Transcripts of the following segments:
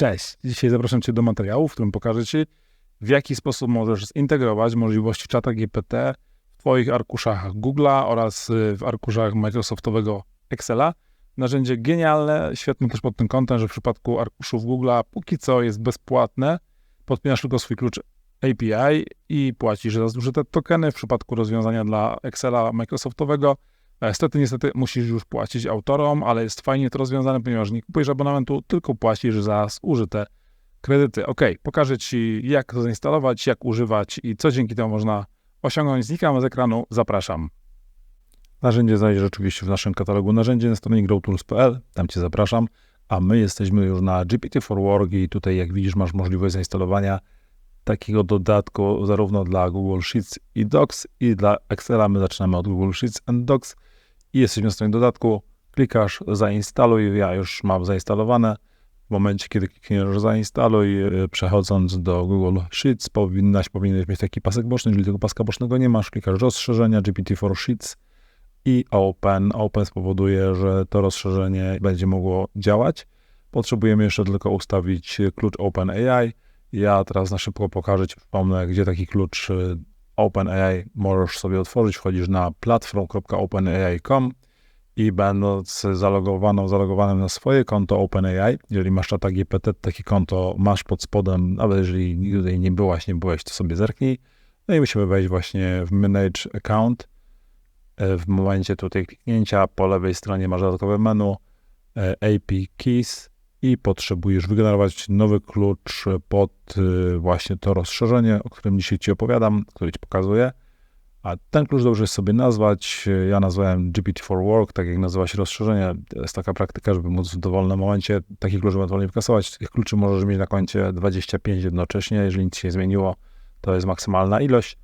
Cześć! Dzisiaj zapraszam Cię do materiału, w którym pokażę Ci, w jaki sposób możesz zintegrować możliwości czata GPT w Twoich arkuszach Google'a oraz y, w arkuszach Microsoftowego Excela. Narzędzie genialne, świetne też pod tym kątem, że w przypadku arkuszów Google'a póki co jest bezpłatne. Podpinasz tylko swój klucz API i płacisz za zużyte tokeny. W przypadku rozwiązania dla Excela Microsoftowego Niestety, niestety musisz już płacić autorom, ale jest fajnie to rozwiązane, ponieważ nie kupujesz abonamentu, tylko płacisz za zużyte kredyty. Ok, pokażę Ci, jak to zainstalować, jak używać i co dzięki temu można osiągnąć. Znikam z ekranu, zapraszam. Narzędzie znajdziesz oczywiście w naszym katalogu narzędzi na stronie growtools.pl, tam Cię zapraszam, a my jesteśmy już na GPT for Work i tutaj jak widzisz masz możliwość zainstalowania takiego dodatku zarówno dla Google Sheets i Docs i dla Excela. My zaczynamy od Google Sheets and Docs i jesteśmy na stronie dodatku. Klikasz zainstaluj, ja już mam zainstalowane. W momencie, kiedy klikniesz zainstaluj, y, przechodząc do Google Sheets, powinnaś, powinieneś mieć taki pasek boczny, jeżeli tego paska bocznego nie masz, klikasz rozszerzenia GPT-4 Sheets i Open. Open spowoduje, że to rozszerzenie będzie mogło działać. Potrzebujemy jeszcze tylko ustawić klucz OpenAI. Ja teraz na szybko pokażę Ci, przypomnę, gdzie taki klucz y, OpenAI możesz sobie otworzyć. Wchodzisz na platform.openai.com i będąc zalogowaną, zalogowanym na swoje konto OpenAI, jeżeli masz czata GPT, takie konto masz pod spodem, nawet jeżeli nigdy nie byłaś, nie byłeś, to sobie zerknij. No i musimy wejść właśnie w Manage Account. E, w momencie tutaj kliknięcia po lewej stronie masz dodatkowe menu e, AP Keys i potrzebujesz wygenerować nowy klucz pod y, właśnie to rozszerzenie, o którym dzisiaj Ci opowiadam, który Ci pokazuję. A ten klucz dobrze jest sobie nazwać. Ja nazwałem GPT-4 Work, tak jak nazywa się rozszerzenie. To jest taka praktyka, żeby móc w dowolnym momencie taki klucz ewentualnie wykasować. Tych kluczy możesz mieć na koncie 25 jednocześnie. Jeżeli nic się nie zmieniło, to jest maksymalna ilość.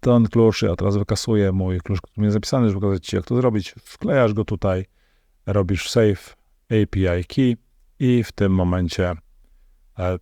Ten klucz, ja teraz wykasuję mój klucz, który jest zapisany, żeby pokazać Ci, jak to zrobić. Wklejasz go tutaj, robisz save API key i w tym momencie e,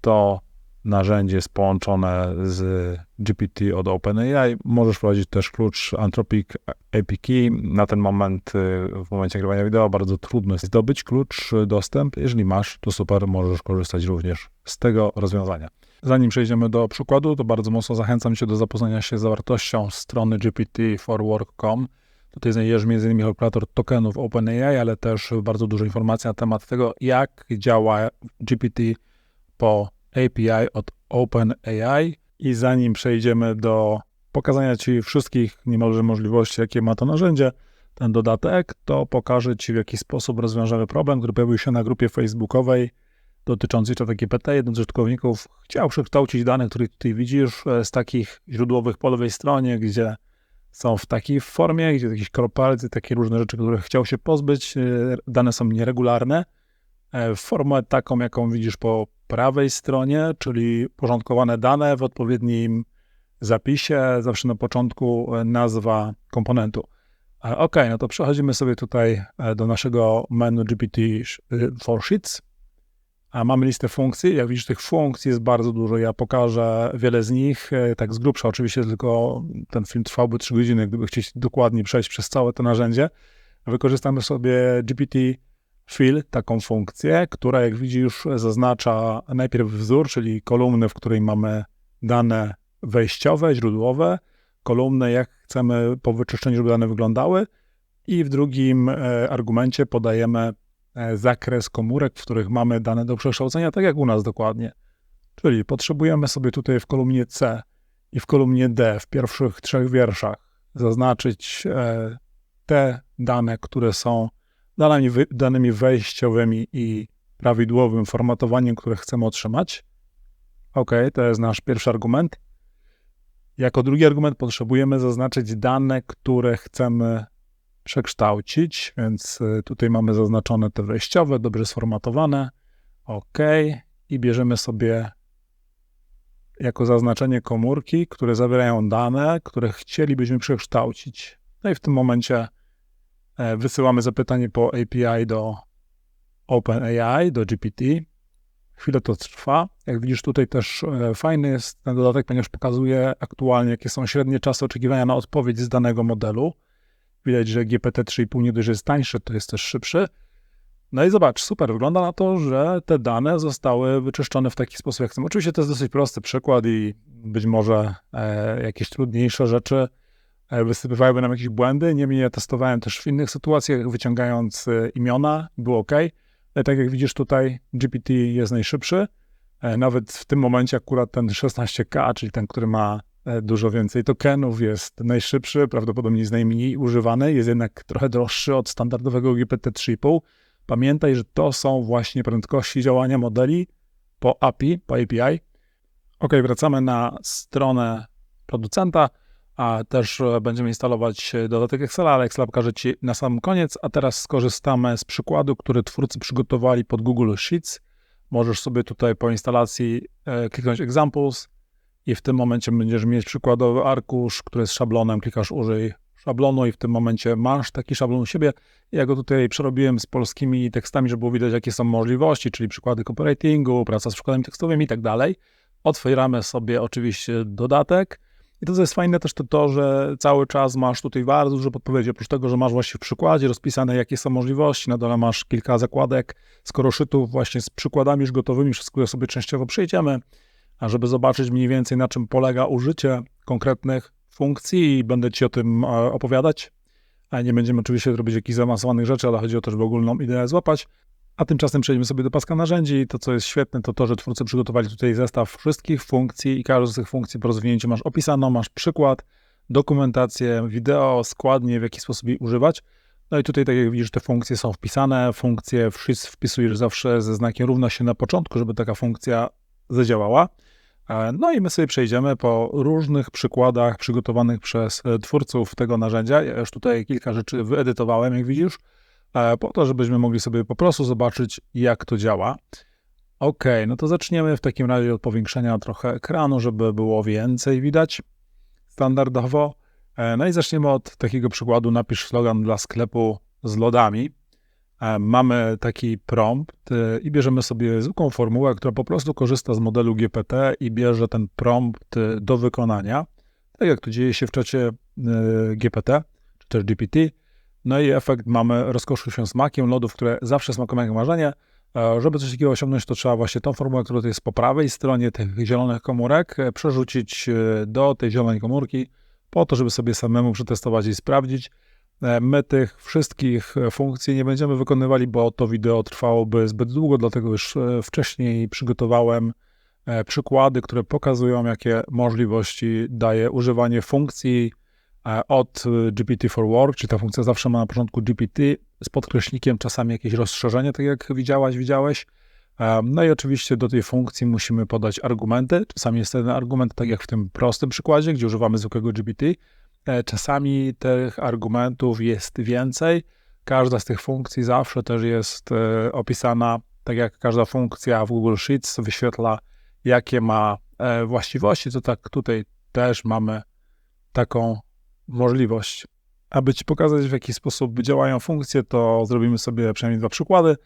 to narzędzie jest połączone z GPT od OpenAI. Możesz wprowadzić też klucz Anthropic API Na ten moment, e, w momencie nagrywania wideo, bardzo trudno jest zdobyć klucz dostęp. Jeżeli masz, to super, możesz korzystać również z tego rozwiązania. Zanim przejdziemy do przykładu, to bardzo mocno zachęcam Cię do zapoznania się z zawartością strony GPT4Work.com. Tutaj znajdziesz m.in. kalkulator tokenów OpenAI, ale też bardzo dużo informacji na temat tego, jak działa GPT po API od OpenAI. I zanim przejdziemy do pokazania Ci wszystkich niemalże możliwości, jakie ma to narzędzie, ten dodatek, to pokażę Ci, w jaki sposób rozwiążemy problem, który pojawił się na grupie facebookowej dotyczącej czata GPT. Jeden z użytkowników chciał przekształcić dane, które tutaj widzisz, z takich źródłowych po lewej stronie, gdzie są w takiej formie, gdzie jakieś kropalce, takie różne rzeczy, których chciał się pozbyć, e, dane są nieregularne. E, formę taką, jaką widzisz po prawej stronie, czyli porządkowane dane w odpowiednim zapisie, zawsze na początku e, nazwa komponentu. Ok, no to przechodzimy sobie tutaj do naszego menu GPT for Sheets. A mamy listę funkcji. Jak widzisz, tych funkcji jest bardzo dużo. Ja pokażę wiele z nich, e, tak z grubsza. Oczywiście tylko ten film trwałby 3 godziny, gdyby chcieć dokładnie przejść przez całe to narzędzie. Wykorzystamy sobie GPT fill, taką funkcję, która jak widzisz zaznacza najpierw wzór, czyli kolumnę, w której mamy dane wejściowe, źródłowe, kolumnę, jak chcemy po wyczyszczeniu, żeby dane wyglądały i w drugim e, argumencie podajemy zakres komórek, w których mamy dane do przekształcenia, tak jak u nas dokładnie. Czyli potrzebujemy sobie tutaj w kolumnie C i w kolumnie D, w pierwszych trzech wierszach, zaznaczyć e, te dane, które są danymi wejściowymi i prawidłowym formatowaniem, które chcemy otrzymać. OK, to jest nasz pierwszy argument. Jako drugi argument potrzebujemy zaznaczyć dane, które chcemy przekształcić, więc y, tutaj mamy zaznaczone te wejściowe, dobrze sformatowane. OK. I bierzemy sobie jako zaznaczenie komórki, które zawierają dane, które chcielibyśmy przekształcić. No i w tym momencie e, wysyłamy zapytanie po API do OpenAI, do GPT. Chwilę to trwa. Jak widzisz, tutaj też e, fajny jest ten dodatek, ponieważ pokazuje aktualnie, jakie są średnie czasy oczekiwania na odpowiedź z danego modelu. Widać, że GPT 3,5 nie dość, że jest tańszy, to jest też szybszy. No i zobacz, super, wygląda na to, że te dane zostały wyczyszczone w taki sposób, jak chcemy. Oczywiście to jest dosyć prosty przykład i być może e, jakieś trudniejsze rzeczy e, wysypywałyby nam jakieś błędy. Niemniej ja testowałem też w innych sytuacjach, wyciągając e, imiona, było ok. Ale tak jak widzisz tutaj, GPT jest najszybszy. E, nawet w tym momencie akurat ten 16K, czyli ten, który ma dużo więcej tokenów, jest najszybszy, prawdopodobnie jest najmniej używany, jest jednak trochę droższy od standardowego GPT-3,5. Pamiętaj, że to są właśnie prędkości działania modeli po API, po API. Ok, wracamy na stronę producenta, a też e, będziemy instalować dodatek Excela, ale Excel pokaże Ci na sam koniec, a teraz skorzystamy z przykładu, który twórcy przygotowali pod Google Sheets. Możesz sobie tutaj po instalacji e, kliknąć Examples i w tym momencie będziesz mieć przykładowy arkusz, który jest szablonem, klikasz użyj szablonu i w tym momencie masz taki szablon u siebie. Ja go tutaj przerobiłem z polskimi tekstami, żeby było widać, jakie są możliwości, czyli przykłady copywritingu, praca z przykładami tekstowymi i tak dalej. Otwieramy sobie oczywiście dodatek. I to, co jest fajne też, to to, że cały czas masz tutaj bardzo dużo podpowiedzi. Oprócz tego, że masz właśnie w przykładzie rozpisane, jakie są możliwości, na dole masz kilka zakładek skoroszytów właśnie z przykładami już gotowymi, które sobie częściowo przejdziemy, żeby zobaczyć mniej więcej, na czym polega użycie konkretnych funkcji i będę Ci o tym e, opowiadać. A nie będziemy oczywiście robić jakichś zaawansowanych rzeczy, ale chodzi o to, żeby ogólną ideę złapać. A tymczasem przejdziemy sobie do paska narzędzi. To, co jest świetne, to to, że twórcy przygotowali tutaj zestaw wszystkich funkcji i każdą z tych funkcji po rozwinięciu masz opisaną, masz przykład, dokumentację, wideo, składnie, w jaki sposób jej używać. No i tutaj, tak jak widzisz, te funkcje są wpisane. Funkcje wpisujesz zawsze ze znakiem równa się na początku, żeby taka funkcja zadziałała. E, no i my sobie przejdziemy po różnych przykładach przygotowanych przez e, twórców tego narzędzia. Ja już tutaj kilka rzeczy wyedytowałem, jak widzisz, e, po to, żebyśmy mogli sobie po prostu zobaczyć, jak to działa. Ok, no to zaczniemy w takim razie od powiększenia trochę ekranu, żeby było więcej widać standardowo. No i zaczniemy od takiego przykładu. Napisz slogan dla sklepu z lodami. E, mamy taki prompt e, i bierzemy sobie zwykłą formułę, która po prostu korzysta z modelu GPT i bierze ten prompt e, do wykonania, tak jak to dzieje się w czacie GPT, czy też GPT. No i efekt mamy rozkoszuj się smakiem lodów, które zawsze smakują jak marzenie. Żeby coś takiego osiągnąć, to trzeba właśnie tą formułę, która jest po prawej stronie tych zielonych komórek, przerzucić do tej zielonej komórki, po to, żeby sobie samemu przetestować i sprawdzić, E, my tych wszystkich e, funkcji nie będziemy wykonywali, bo to wideo trwałoby zbyt długo, dlatego już e, wcześniej przygotowałem przykłady, które pokazują, jakie możliwości daje używanie funkcji od GPT for Work, czyli ta funkcja zawsze ma na początku GPT z podkreśnikiem, czasami jakieś rozszerzenie, tak jak widziałaś, widziałeś. No i oczywiście do tej funkcji musimy podać argumenty. Czasami jest ten argument, tak jak w tym prostym przykładzie, gdzie używamy zwykłego GPT, E, czasami tych argumentów jest więcej. Każda z tych funkcji zawsze też jest e, opisana, tak jak każda funkcja w Google Sheets wyświetla, jakie ma e, właściwości, to tak tutaj też mamy taką możliwość. Aby Ci pokazać, w jaki sposób działają funkcje, to zrobimy sobie przynajmniej dwa przykłady.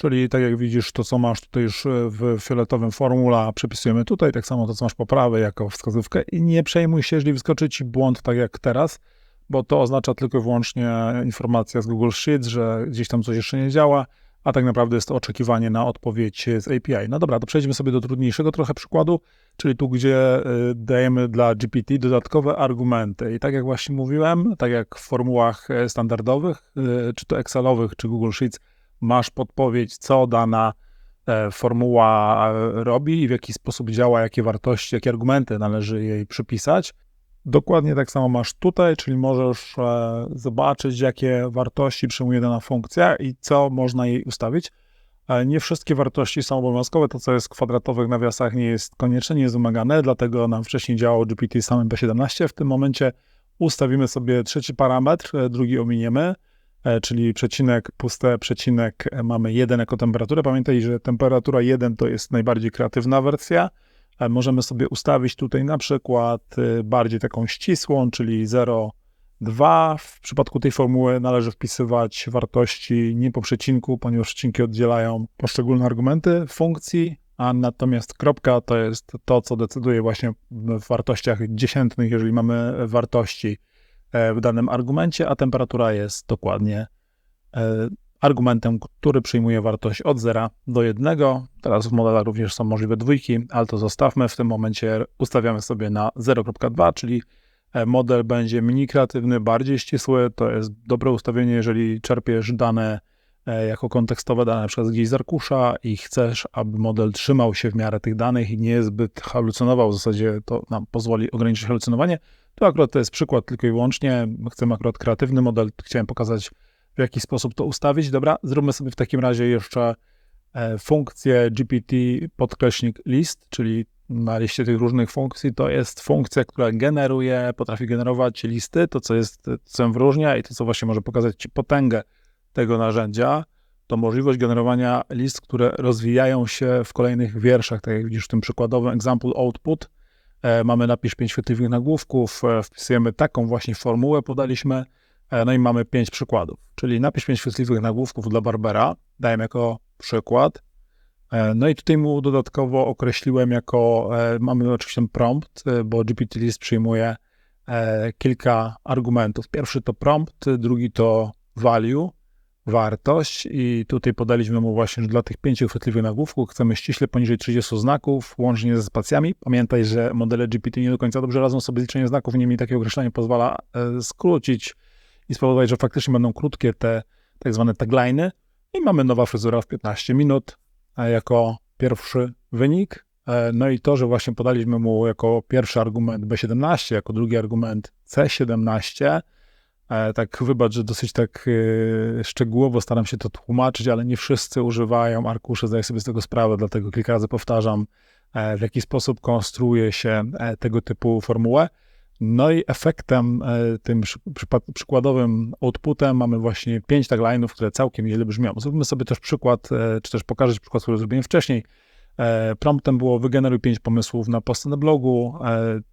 Czyli tak jak widzisz, to co masz tutaj już e, w fioletowym formula, przepisujemy tutaj, tak samo to co masz po prawej jako wskazówkę i nie przejmuj się, jeżeli wyskoczy ci błąd tak jak teraz, bo to oznacza tylko i wyłącznie informacja z Google Sheets, że gdzieś tam coś jeszcze nie działa, a tak naprawdę jest to oczekiwanie na odpowiedź z API. No dobra, to przejdźmy sobie do trudniejszego trochę przykładu, czyli tu, gdzie e, dajemy dla GPT dodatkowe argumenty. I tak jak właśnie mówiłem, tak jak w formułach e, standardowych, czy to Excelowych, czy Google Sheets, masz podpowiedź, co dana e, formuła e, robi i w jaki sposób działa, jakie wartości, jakie argumenty należy jej przypisać. Dokładnie tak samo masz tutaj, czyli możesz e, zobaczyć, jakie wartości przyjmuje dana funkcja i co można jej ustawić. Nie wszystkie wartości są obowiązkowe. To, co jest w kwadratowych nawiasach, nie jest koniecznie, nie jest wymagane, dlatego nam wcześniej działało GPT samym P17. W tym momencie ustawimy sobie trzeci parametr, drugi ominiemy. E, czyli przecinek, puste, przecinek, e, mamy 1 jako temperaturę. Pamiętaj, że temperatura 1 to jest najbardziej kreatywna wersja. E, możemy sobie ustawić tutaj na przykład bardziej taką ścisłą, czyli 0,2. W przypadku tej formuły należy wpisywać wartości nie po przecinku, ponieważ przecinki oddzielają poszczególne argumenty funkcji, a natomiast kropka to jest to, co decyduje właśnie w wartościach dziesiętnych, jeżeli mamy wartości w danym argumencie, a temperatura jest dokładnie e, argumentem, który przyjmuje wartość od 0 do 1. Teraz w modelach również są możliwe dwójki, ale to zostawmy. W tym momencie ustawiamy sobie na 0.2, czyli e, model będzie mniej kreatywny, bardziej ścisły. To jest dobre ustawienie, jeżeli czerpiesz dane e, jako kontekstowe dane, przykład gdzieś z arkusza i chcesz, aby model trzymał się w miarę tych danych i nie zbyt halucynował, w zasadzie to nam pozwoli ograniczyć halucynowanie, to akurat to jest przykład tylko i wyłącznie. Chcemy akurat kreatywny model, chciałem pokazać w jaki sposób to ustawić. Dobra, zróbmy sobie w takim razie jeszcze e, funkcję GPT podkreśnik list, czyli na liście tych różnych funkcji to jest funkcja, która generuje, potrafi generować listy, to co jest, co wyróżnia i to co właśnie może pokazać Ci potęgę tego narzędzia, to możliwość generowania list, które rozwijają się w kolejnych wierszach, tak jak widzisz w tym przykładowym example output. E, mamy napisz pięć chwytliwych nagłówków, e, wpisujemy taką właśnie formułę, podaliśmy, E, no i mamy pięć przykładów, czyli napisz pięć chwytliwych nagłówków dla Barbera, dajemy jako przykład. No i tutaj mu dodatkowo określiłem jako, mamy oczywiście prompt, bo GPT-list przyjmuje kilka argumentów. Pierwszy to prompt, drugi to value, wartość i tutaj podaliśmy mu właśnie, że dla tych pięciu chwytliwych nagłówków chcemy ściśle poniżej 30 znaków, łącznie ze spacjami. Pamiętaj, że modele GPT nie do końca dobrze radzą sobie z liczeniem znaków, niemniej takie określenie pozwala skrócić i spowodować, że faktycznie będą krótkie te tak zwane tagliny i mamy nowa fryzura w 15 minut jako pierwszy wynik. E, no i to, że właśnie podaliśmy mu jako pierwszy argument B17, jako drugi argument C17, e, tak wybacz, że dosyć tak e, szczegółowo staram się to tłumaczyć, ale nie wszyscy używają arkuszy, zdaję sobie z tego sprawę, dlatego kilka razy powtarzam, w jaki sposób konstruuje się tego typu formułę. No i efektem, e, tym przykładowym outputem mamy właśnie pięć tagline'ów, które całkiem nieźle brzmią. Zrobimy sobie też przykład, e, czy też pokażę przykład, który zrobiłem wcześniej. E, promptem było wygeneruj pięć pomysłów na posty na blogu.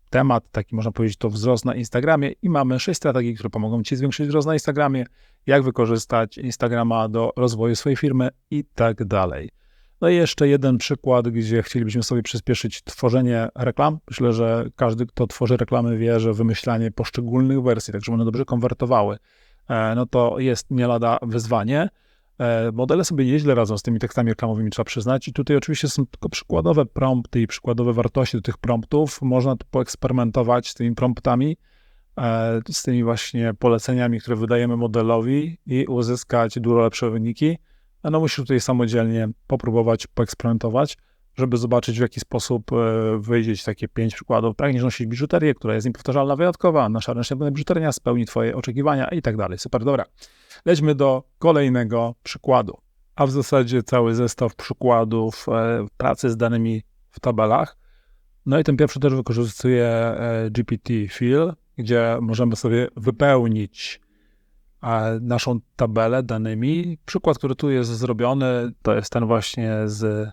Temat taki można powiedzieć to wzrost na Instagramie i mamy sześć strategii, które pomogą Ci zwiększyć wzrost na Instagramie, jak wykorzystać Instagrama do rozwoju swojej firmy i tak dalej. No i jeszcze jeden przykład, gdzie chcielibyśmy sobie przyspieszyć tworzenie reklam. Myślę, że każdy, kto tworzy reklamy, wie, że wymyślanie poszczególnych wersji, tak żeby one dobrze konwertowały, e, no to jest nie lada wyzwanie. E, modele sobie nieźle radzą z tymi tekstami reklamowymi, trzeba przyznać. I tutaj oczywiście są tylko przykładowe prompty i przykładowe wartości do tych promptów. Można tu poeksperymentować z tymi promptami, e, z tymi właśnie poleceniami, które wydajemy modelowi i uzyskać dużo lepsze wyniki no musisz tutaj samodzielnie popróbować, poeksperymentować, żeby zobaczyć, w jaki sposób e, wyjdzie takie pięć przykładów. Pragniesz nosić biżuterię, która jest niepowtarzalna, wyjątkowa, nasza ręczna biżuteria spełni twoje oczekiwania i tak dalej. Super, dobra. Lećmy do kolejnego przykładu. A w zasadzie cały zestaw przykładów e, pracy z danymi w tabelach. No i ten pierwszy też wykorzystuje e, GPT Fill, gdzie możemy sobie wypełnić naszą tabelę danymi. Przykład, który tu jest zrobiony, to jest ten właśnie z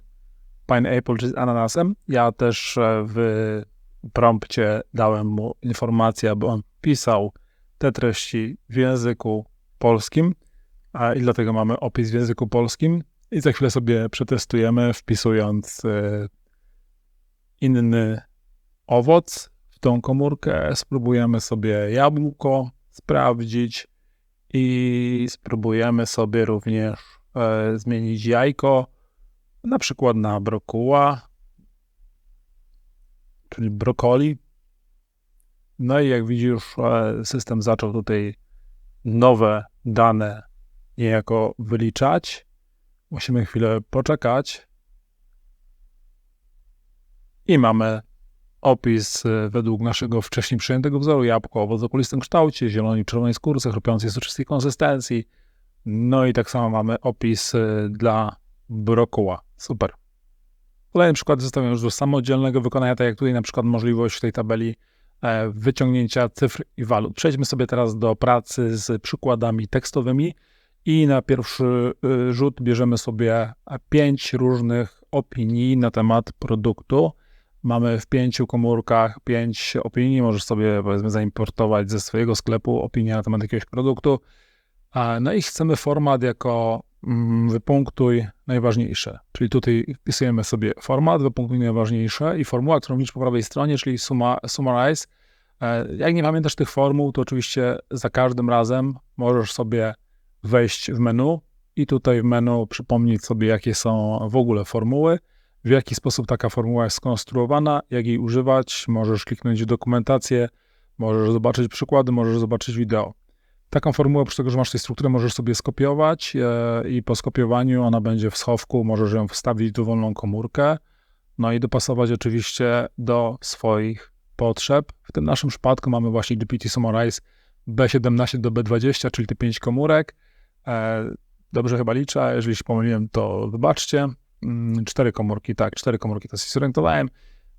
Pineapple, czy z ananasem. Ja też e, w prompcie dałem mu informację, aby on pisał te treści w języku polskim i dlatego mamy opis w języku polskim i za chwilę sobie przetestujemy, wpisując e, inny owoc w tą komórkę. Spróbujemy sobie jabłko sprawdzić i spróbujemy sobie również e, zmienić jajko, na przykład na brokuła, czyli brokoli. No i jak widzisz, e, system zaczął tutaj nowe dane niejako wyliczać. Musimy chwilę poczekać. I mamy opis e, według naszego wcześniej przyjętego wzoru jabłko o wodokulistym kształcie, zielonej czerwonej skórce, chrupiącej soczystej konsystencji. No i tak samo mamy opis e, dla brokuła. Super. Kolejny przykład zostawiam już do samodzielnego wykonania, tak jak tutaj na przykład możliwość w tej tabeli e, wyciągnięcia cyfr i walut. Przejdźmy sobie teraz do pracy z przykładami tekstowymi i na pierwszy rzut bierzemy sobie pięć różnych opinii na temat produktu mamy w pięciu komórkach pięć opinii, możesz sobie powiedzmy zaimportować ze swojego sklepu opinię na temat jakiegoś produktu. No i chcemy format jako wypunktuj najważniejsze. Czyli tutaj wpisujemy sobie format, wypunktuj najważniejsze i formuła, którą widzisz po prawej stronie, czyli suma, summarize. E, jak nie pamiętasz tych formuł, to oczywiście za każdym razem możesz sobie wejść w menu i tutaj w menu przypomnieć sobie, jakie są w ogóle formuły, w jaki sposób taka formuła jest skonstruowana, jak jej używać. Możesz kliknąć w dokumentację, możesz zobaczyć przykłady, możesz zobaczyć wideo. Taką formułę, oprócz tego, że masz tej strukturę, możesz sobie skopiować e, i po skopiowaniu ona będzie w schowku, możesz ją wstawić w dowolną komórkę, no i dopasować oczywiście do swoich potrzeb. W tym naszym przypadku mamy właśnie GPT Summarize B17 do B20, czyli te 5 komórek. E, dobrze chyba liczę, jeżeli się pomyliłem, to wybaczcie. Mm, cztery komórki, tak, cztery komórki to się zorientowałem.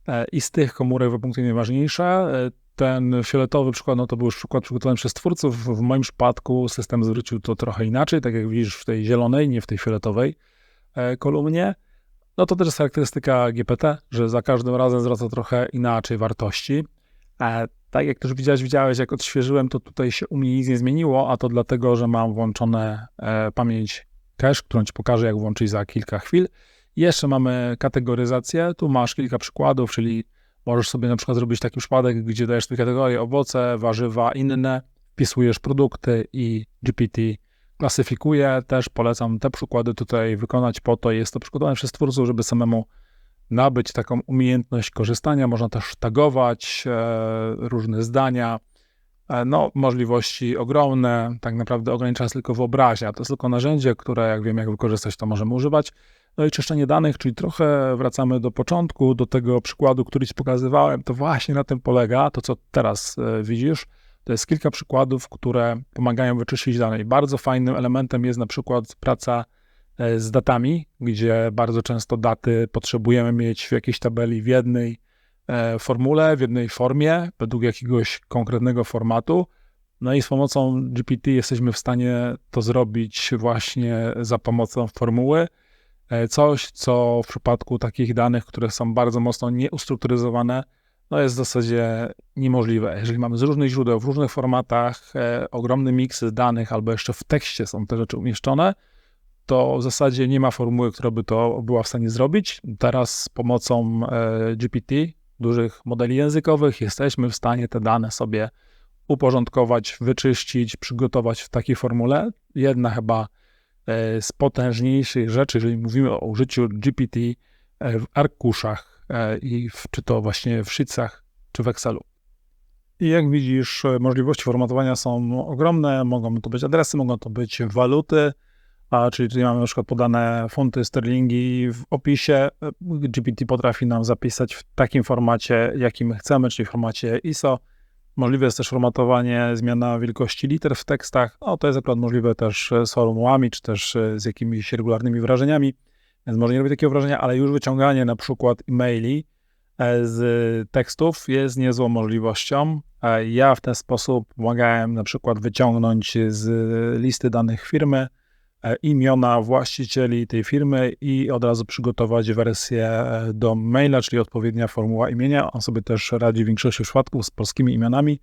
E, I z tych komórek wypunktuję najważniejsze. Ten fioletowy przykład, no to był już przykład przygotowany przez twórców. W moim przypadku system zwrócił to trochę inaczej, tak jak widzisz w tej zielonej, nie w tej fioletowej e, kolumnie. No to też jest charakterystyka GPT, że za każdym razem zwraca trochę inaczej wartości. E, tak jak też widziałeś, widziałeś, jak odświeżyłem, to tutaj się u mnie nic nie zmieniło, a to dlatego, że mam włączone e, pamięć cache, którą ci pokażę, jak włączyć za kilka chwil. jeszcze mamy kategoryzację. Tu masz kilka przykładów, czyli Możesz sobie na przykład zrobić taki przypadek, gdzie dajesz sobie kategorie owoce, warzywa, inne, wpisujesz produkty i GPT klasyfikuje. Też polecam te przykłady tutaj wykonać po to. Jest to przygotowane przez twórców, żeby samemu nabyć taką umiejętność korzystania. Można też tagować e, różne zdania. E, no, możliwości ogromne, tak naprawdę ogranicza nas tylko wyobraźnia. To jest tylko narzędzie, które jak wiem, jak wykorzystać, to możemy używać. No i czyszczenie danych, czyli trochę wracamy do początku, do tego przykładu, który Ci pokazywałem, to właśnie na tym polega, to co teraz e, widzisz, to jest kilka przykładów, które pomagają wyczyścić dane. I bardzo fajnym elementem jest na przykład praca e, z datami, gdzie bardzo często daty potrzebujemy mieć w jakiejś tabeli w jednej e, formule, w jednej formie, według jakiegoś konkretnego formatu. No i z pomocą GPT jesteśmy w stanie to zrobić właśnie za pomocą formuły. E, coś, co w przypadku takich danych, które są bardzo mocno nieustrukturyzowane, no jest w zasadzie niemożliwe. Jeżeli mamy z różnych źródeł, w różnych formatach, e, ogromny miks danych, albo jeszcze w tekście są te rzeczy umieszczone, to w zasadzie nie ma formuły, która by to była w stanie zrobić. Teraz z pomocą e, GPT, dużych modeli językowych, jesteśmy w stanie te dane sobie uporządkować, wyczyścić, przygotować w takiej formule. Jedna chyba z potężniejszych rzeczy, jeżeli mówimy o użyciu GPT e, w arkuszach e, i w, czy to właśnie w szycach, czy w Excelu. I jak widzisz, możliwości formatowania są ogromne. Mogą to być adresy, mogą to być waluty, a czyli tutaj mamy na przykład podane funty, sterlingi w opisie. GPT potrafi nam zapisać w takim formacie, jakim chcemy, czyli w formacie ISO. Możliwe jest też formatowanie, zmiana wielkości liter w tekstach. No, to jest akurat możliwe też e, z formułami, czy też e, z jakimiś regularnymi wrażeniami. Więc może nie robić takiego wrażenia, ale już wyciąganie na przykład e-maili e, z tekstów jest niezłą możliwością. Ja w ten sposób pomagałem na przykład wyciągnąć z listy danych firmy imiona właścicieli tej firmy i od razu przygotować wersję e, do maila, czyli odpowiednia formuła imienia. On sobie też radzi w większości przypadków z polskimi imionami,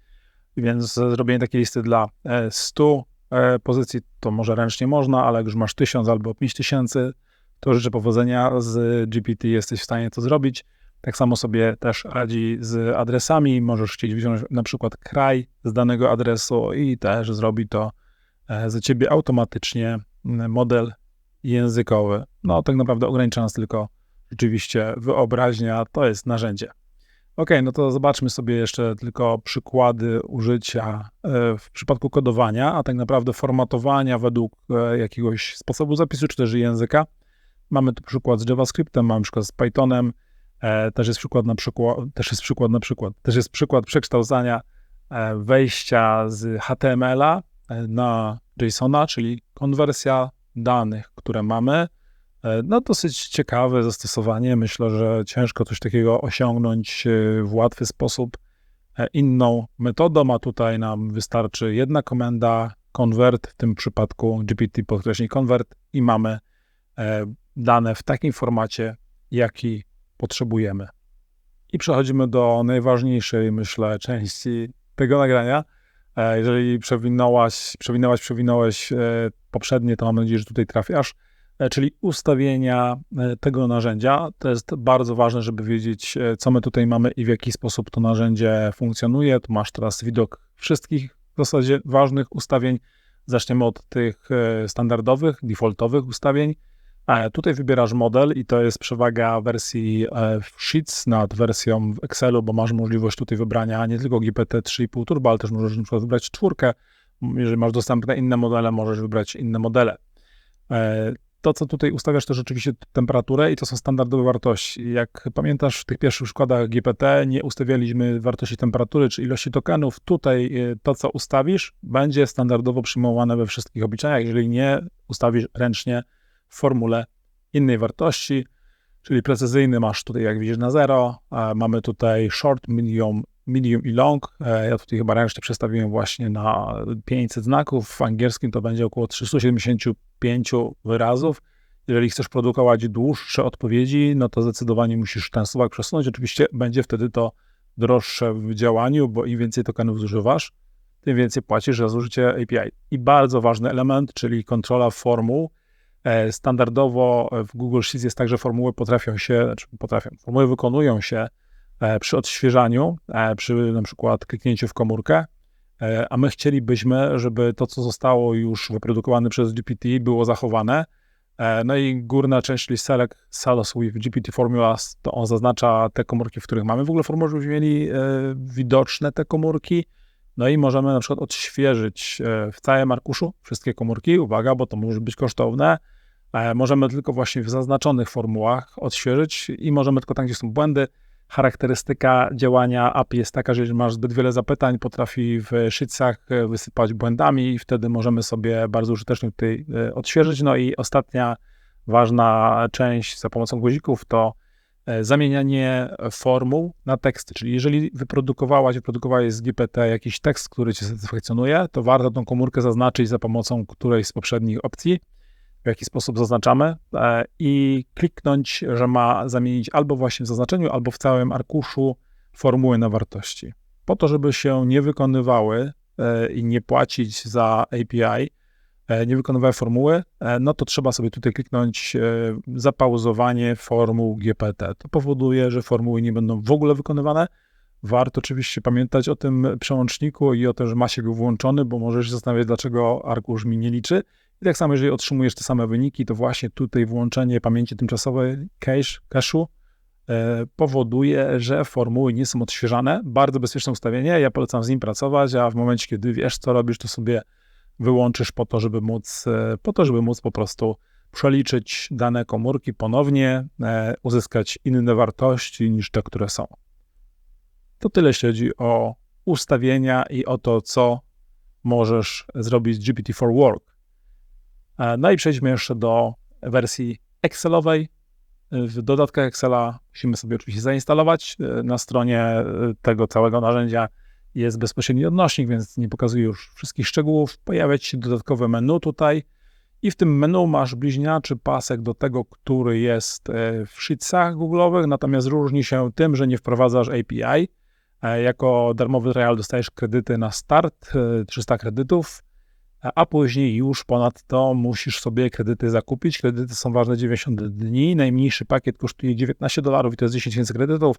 więc zrobienie takiej listy dla 100 e, pozycji to może ręcznie można, ale jak już masz 1000 albo 5000, to życzę powodzenia. Z GPT jesteś w stanie to zrobić. Tak samo sobie też radzi z adresami. Możesz chcieć wziąć na przykład kraj z danego adresu i też zrobi to za ciebie automatycznie model językowy. No, tak naprawdę ogranicza nas tylko rzeczywiście wyobraźnia, to jest narzędzie. Ok, no to zobaczmy sobie jeszcze tylko przykłady użycia e, w przypadku kodowania, a tak naprawdę formatowania według e, jakiegoś sposobu zapisu, czy też języka. Mamy tu przykład z JavaScriptem, mamy przykład z Pythonem, e, też jest przykład na przykład, też jest przykład na przykład, też jest przykład przekształcania wejścia z HTML-a na JSON-a, czyli konwersja danych, które mamy. E, no, dosyć ciekawe zastosowanie. Myślę, że ciężko coś takiego osiągnąć e, w łatwy sposób e, inną metodą, a tutaj nam wystarczy jedna komenda convert, w tym przypadku GPT podkreśnik convert i mamy dane w takim formacie, jaki potrzebujemy. I przechodzimy do najważniejszej, myślę, części tego nagrania, E, jeżeli przewinęłaś, przewinęłaś, przewinąłeś e, poprzednie, to mam nadzieję, że tutaj trafiasz. E, czyli ustawienia tego narzędzia. To jest bardzo ważne, żeby wiedzieć, co my tutaj mamy i w jaki sposób to narzędzie funkcjonuje. Tu masz teraz widok wszystkich w zasadzie ważnych ustawień. Zaczniemy od tych e, standardowych, defaultowych ustawień. Tutaj wybierasz model i to jest przewaga wersji e, w Sheets nad wersją w Excelu, bo masz możliwość tutaj wybrania nie tylko GPT 3,5 Turbo, ale też możesz na przykład wybrać czwórkę. Jeżeli masz dostępne inne modele, możesz wybrać inne modele. E, to, co tutaj ustawiasz, to rzeczywiście temperaturę i to są standardowe wartości. Jak pamiętasz, w tych pierwszych przykładach GPT nie ustawialiśmy wartości temperatury czy ilości tokenów. Tutaj e, to, co ustawisz, będzie standardowo przyjmowane we wszystkich obliczeniach. Jeżeli nie, ustawisz ręcznie w formule innej wartości, czyli precyzyjny masz tutaj, jak widzisz, na 0. Mamy tutaj short, medium, medium i long. E, ja tutaj chyba ręcznie przestawiłem właśnie na 500 znaków. W angielskim to będzie około 375 wyrazów. Jeżeli chcesz produkować dłuższe odpowiedzi, no to zdecydowanie musisz ten słowak przesunąć. Oczywiście będzie wtedy to droższe w działaniu, bo im więcej tokenów zużywasz, tym więcej płacisz za zużycie API. I bardzo ważny element, czyli kontrola formuł. E, standardowo w Google Sheets jest tak, że formuły potrafią się, znaczy potrafią, formuły wykonują się E, przy odświeżaniu, e, przy na przykład kliknięciu w komórkę, e, a my chcielibyśmy, żeby to, co zostało już wyprodukowane przez GPT, było zachowane. No i górna część, czyli Select Cells with GPT Formulas, to on zaznacza te komórki, w których mamy w ogóle formułę, żebyśmy mieli widoczne te komórki. No i możemy na przykład odświeżyć w całym arkuszu wszystkie komórki. Uwaga, bo to może być kosztowne. Możemy tylko właśnie w zaznaczonych formułach odświeżyć i możemy tylko tam, gdzie są błędy, charakterystyka działania API jest taka, że jeżeli masz zbyt wiele zapytań, potrafi w szycach e, wysypać błędami i wtedy możemy sobie bardzo użytecznie tutaj e, odświeżyć. No i ostatnia ważna część za pomocą guzików to e, zamienianie formuł na teksty, czyli jeżeli wyprodukowałaś, wyprodukowałeś z GPT jakiś tekst, który cię satysfakcjonuje, to warto tą komórkę zaznaczyć za pomocą którejś z poprzednich opcji w jaki sposób zaznaczamy e, i kliknąć, że ma zamienić albo właśnie w zaznaczeniu, albo w całym arkuszu formuły na wartości. Po to, żeby się nie wykonywały e, i nie płacić za API, e, nie wykonywały formuły, no to trzeba sobie tutaj kliknąć zapauzowanie formuł GPT. To powoduje, że formuły nie będą w ogóle wykonywane. Warto oczywiście pamiętać o tym przełączniku i o tym, że ma się go włączony, bo możesz się zastanawiać, dlaczego arkusz mi nie liczy. I tak samo, jeżeli otrzymujesz te same wyniki, to właśnie tutaj włączenie pamięci tymczasowej cache, cache'u e, powoduje, że formuły nie są odświeżane. Bardzo bezpieczne ustawienie, ja polecam z nim pracować, a w momencie, kiedy wiesz, co robisz, to sobie wyłączysz po to, żeby móc, e, po to, żeby móc po prostu przeliczyć dane komórki ponownie, e, uzyskać inne wartości niż te, które są. To tyle, jeśli chodzi o ustawienia i o to, co możesz zrobić z GPT-4 Work. E, no i przejdźmy jeszcze do wersji Excelowej. W dodatkach Excela musimy sobie oczywiście zainstalować. Na stronie tego całego narzędzia jest bezpośredni odnośnik, więc nie pokazuję już wszystkich szczegółów. Pojawia się dodatkowe menu tutaj i w tym menu masz bliźniaczy pasek do tego, który jest w Sheetsach Google'owych, natomiast różni się tym, że nie wprowadzasz API. Jako darmowy trial dostajesz kredyty na start, 300 kredytów a później już ponadto musisz sobie kredyty zakupić. Kredyty są ważne 90 dni. Najmniejszy pakiet kosztuje 19 dolarów i to jest 10 tysięcy kredytów.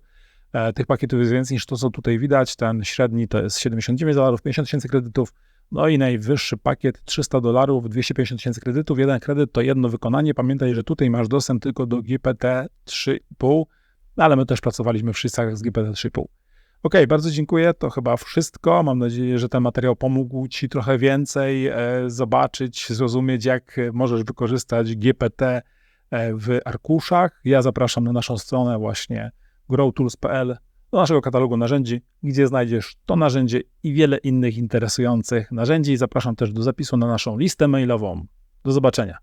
E, tych pakietów jest więcej niż to, co tutaj widać. Ten średni to jest 79 dolarów, 50 tysięcy kredytów. No i najwyższy pakiet 300 dolarów, 250 tysięcy kredytów. Jeden kredyt to jedno wykonanie. Pamiętaj, że tutaj masz dostęp tylko do GPT 3,5, no ale my też pracowaliśmy w z GPT 3,5. OK, bardzo dziękuję. To chyba wszystko. Mam nadzieję, że ten materiał pomógł Ci trochę więcej e, zobaczyć, zrozumieć, jak możesz wykorzystać GPT e, w arkuszach. Ja zapraszam na naszą stronę właśnie growtools.pl do naszego katalogu narzędzi, gdzie znajdziesz to narzędzie i wiele innych interesujących narzędzi. Zapraszam też do zapisu na naszą listę mailową. Do zobaczenia.